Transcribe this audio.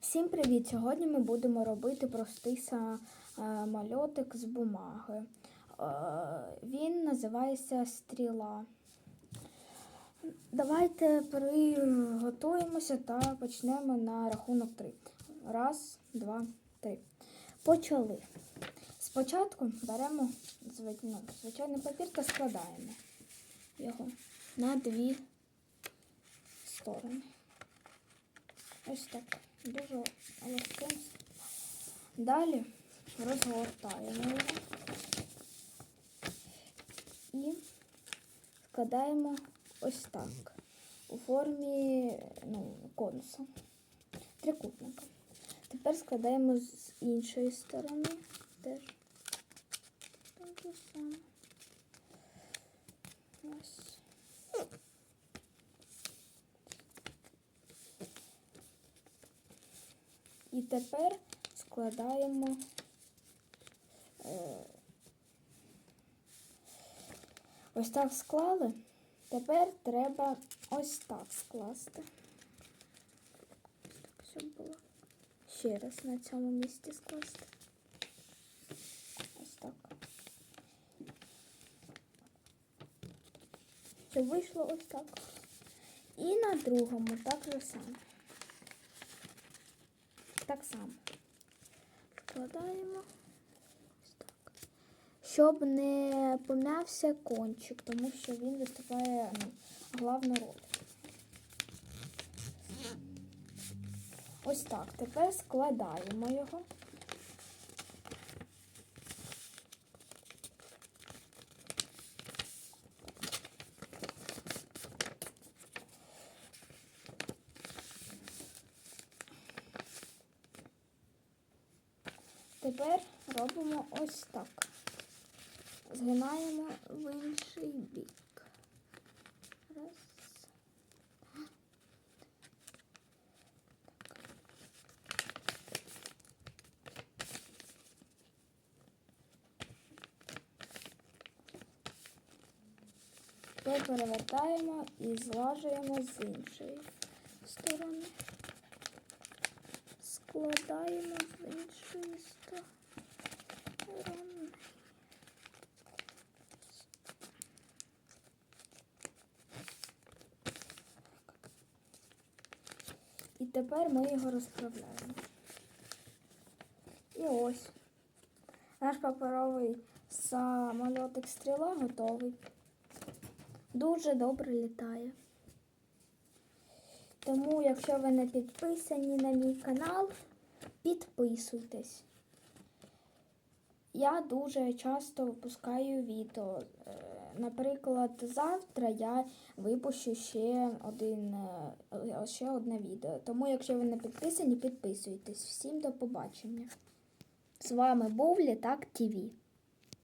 Всім привіт! Сьогодні ми будемо робити простий самольотик з бумаги. Е, Він називається стріла. Давайте приготуємося та почнемо на рахунок 3. Раз, два, три. Почали. Спочатку беремо ну, звичайний папір та складаємо його на дві сторони. Ось так. Дуже легким. Далі розгортаємо його і складаємо ось так. У формі ну, конуса. Трикутника. Тепер складаємо з іншої сторони теж. Так же само. Ось. І тепер складаємо е, ось так склали. Тепер треба ось так скласти. Так, щоб було. Ще раз на цьому місці скласти. Ось так. Щоб вийшло ось так. І на другому так же само. Так само. Так. Щоб не пом'явся кончик, тому що він виступає ну, головну роль. Ось так. Тепер складаємо його. Тепер робимо ось так. Згинаємо в інший бік. Раз. Тепер перевертаємо і злажуємо з іншої сторони. Складаємо з іншої сторони. І тепер ми його розправляємо. І ось наш паперовий самольотик стріла готовий. Дуже добре літає. Тому, якщо ви не підписані на мій канал, підписуйтесь. Я дуже часто випускаю відео. Е, Наприклад, завтра я випущу ще, один, е, ще одне відео. Тому, якщо ви не підписані, підписуйтесь. Всім до побачення. З вами був Літак ТВ.